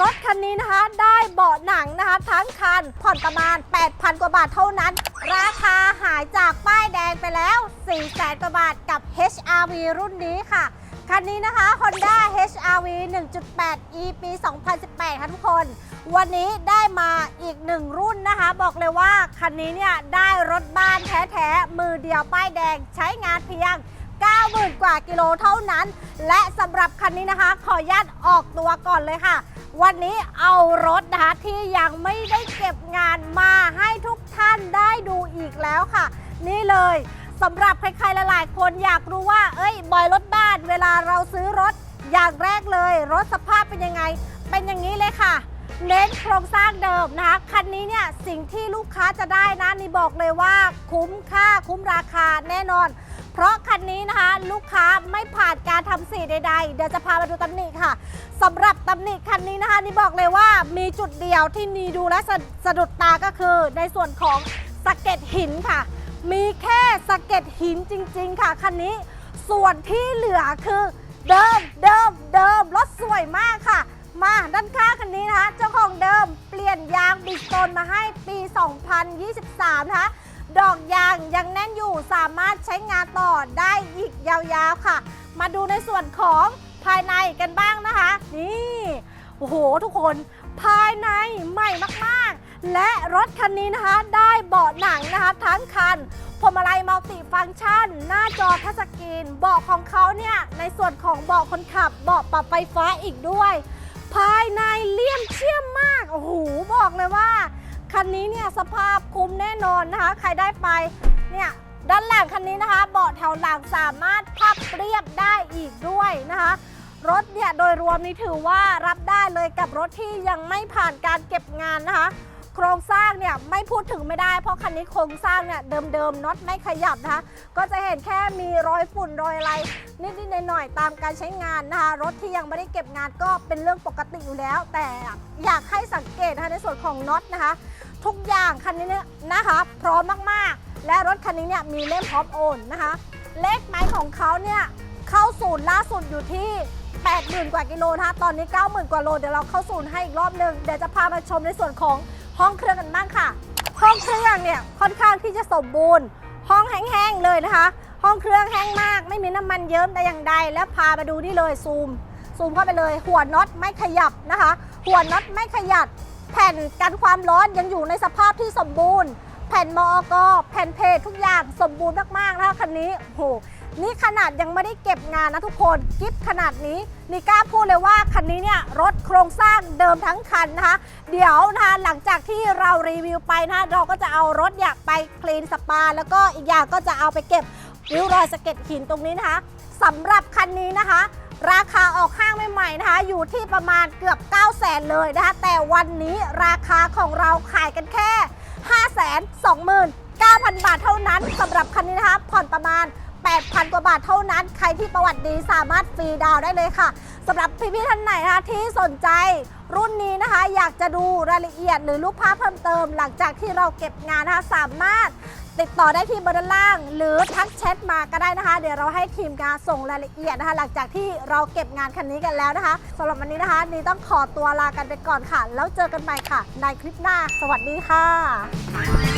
รถคันนี้นะคะ ได้เบาะหนังนะคะ ทั้งคันผ่อนประมาณ 8,000 กว่าบาทเท่านั้น ราคาหายจากป้ายแดงไปแล้ว4แสนกว่าบาทกับ HRV รุ่นนี้ค่ะคันนี้นะคะ Honda HRV 1.8 E ปี 2018 ค่ะทุกคน วันนี้ได้มาอีกหนึ่งรุ่นนะคะ บอกเลยว่าคันนี้เนี่ยได้รถบ้านแท้ ๆ มือเดียวป้ายแดงใช้งานเพียง 90,000 กว่ากิโลเท่านั้น และสำหรับคันนี้นะคะ ขออนุญาตออกตัวก่อนเลยค่ะ วันนี้เอารถนะคะที่ยังไม่ได้เก็บงานมาให้ทุกท่านได้ดูอีกแล้วค่ะ นี่เลยสำหรับใครๆหลายๆคนอยากรู้ว่า เอ้ยบอยรถบ้านเวลาเราซื้อรถอย่างแรกเลย รถสภาพเป็นยังไง เป็นอย่างนี้เลยค่ะเน้นโครงสร้างเดิมนะคะคันนี้เนี่ยสิ่งที่ลูกค้าจะได้นะนี่บอกเลยว่าคุ้มค่าคุ้มราคาแน่นอน เพราะคันนี้นะคะ ลูกค้าไม่ผ่านการทำสีใด ๆ เดี๋ยวจะพามาดูตำหนิค่ะสำหรับตำหนิคันนี้นะคะนี่บอกเลยว่ามีจุดเดียวที่นีดูและสะสะดุดตาก็คือในส่วนของสะเก็ดหินค่ะ มีแค่สะเก็ดหินจริง ๆ ค่ะคันนี้ส่วนที่เหลือคือเดิมเดิมเดิมรถสวยมากค่ะ มาด้านข้างคันนี้นะคะ เจ้าของเดิมเปลี่ยนยางบิสโตนมาให้ปี 2023 นะคะ ดอกยางยังแน่นอยู่สามารถใช้งานต่อได้อีกยาวๆค่ะ มาดูในส่วนของภายในกันบ้างนะคะ นี่โอ้โหทุกคนภายในใหม่มากๆ และรถคันนี้นะคะ ได้เบาะหนังนะคะ ทั้งคันพวงมาลัยมัลติฟังก์ชัน หน้าจอทัชสกรีนเบาะของเขาเนี่ยในส่วนของเบาะคนขับเบาะปรับไฟฟ้าอีกด้วย ภายในเลี่ยมเชี่ยมมากโอ้โหบอกเลยว่า คันนี้เนี่ยสภาพคุ้มแน่นอนนะคะ ใครได้ไปเนี่ยด้านหลังคันนี้นะคะ เบาะแถวหลังสามารถพับเรียบได้อีกด้วยนะคะ รถเนี่ยโดยรวมนี้ถือว่ารับได้เลยกับรถที่ยังไม่ผ่านการเก็บงานนะคะ โครงสร้างเนี่ยไม่พูดถึงไม่ได้ เพราะคันนี้โครงสร้างเนี่ยเดิมๆน็อตไม่ขยับนะคะ ก็จะเห็นแค่มีรอยฝุ่นรอยอะไรนิดๆหน่อยๆตามการใช้งานนะคะ รถที่ยังไม่ได้เก็บงานก็เป็นเรื่องปกติอยู่แล้ว แต่อยากให้สังเกตนะคะในส่วนของน็อตนะคะ ทุกอย่างคันนี้เนี่ยนะคะพร้อมมากๆ และรถคันนี้เนี่ยมีเล่มพร้อมโอนนะคะ เลขไม้ของเขาเนี่ยเข้าศูนย์ล่าสุดอยู่ที่80,000 กว่ากิโลนะคะตอนนี้ 90,000 กว่าโล เดี๋ยวเราเข้าศูนย์ให้อีกรอบหนึ่งเดี๋ยวจะพามาชมในส่วนของ ห้องเครื่องกันบ้างค่ะ ห้องเครื่องเนี่ยค่อนข้างที่จะสมบูรณ์ ห้องแห้งๆเลยนะคะ ห้องเครื่องแห้งมาก ไม่มีน้ำมันเยิ้มแต่อย่างใด แล้วพามาดูนี่เลยซูม ซูมเข้าไปเลย หัวน็อตไม่ขยับนะคะ หัวน็อตไม่ขยับแผ่นกันความร้อนยังอยู่ในสภาพที่สมบูรณ์ ผ่นมอกแผ่นเพจทุกอย่างสมบูรณ์มากๆนะคะคันนี้โอ้โหนี่ขนาดยังไม่ได้เก็บงานนะทุกคนกิฟขนาดนี้นี่กล้าพูดเลยว่าคันนี้เนี่ยรถโครงสร้างเดิมทั้งคันนะคะ เดี๋ยวนะคะหลังจากที่เรารีวิวไปนะคะเราก็จะเอารถเนี่ยไปคลีนสปา แล้วก็อีกอย่างก็จะเอาไปเก็บริ้วรอยสะเก็ดหินตรงนี้นะคะสำหรับคันนี้นะคะ ราคาออกห้างใหม่ๆนะคะ อยู่ที่ประมาณเกือบ 9 0 0แสนเลยนะคะแต่วันนี้ราคาของเราขายกันแค่ 2 9 0 0 0 บาทเท่านั้นสำหรับคันนี้นะคะผ่อนประมาณ 8,000 กว่าบาทเท่านั้น ใครที่ประวัติดีสามารถฟรีดาวได้เลยค่ะสำหรับพี่ๆท่านไหนนะคะที่สนใจรุ่นนี้นะคะ อยากจะดูรายละเอียดหรือรูปภาพเพิ่มเติม หลังจากที่เราเก็บงานนะคะสามารถ ติดต่อได้ที่เบอร์ด้านล่าง หรือทักแชทมาก็ได้นะคะ เดี๋ยวเราให้ทีมงานส่งรายละเอียดนะคะ หลังจากที่เราเก็บงานคันนี้กันแล้วนะคะสำหรับวันนี้นะคะนี่ต้องขอตัวลากันไปก่อนค่ะ แล้วเจอกันใหม่ค่ะ ในคลิปหน้า สวัสดีค่ะ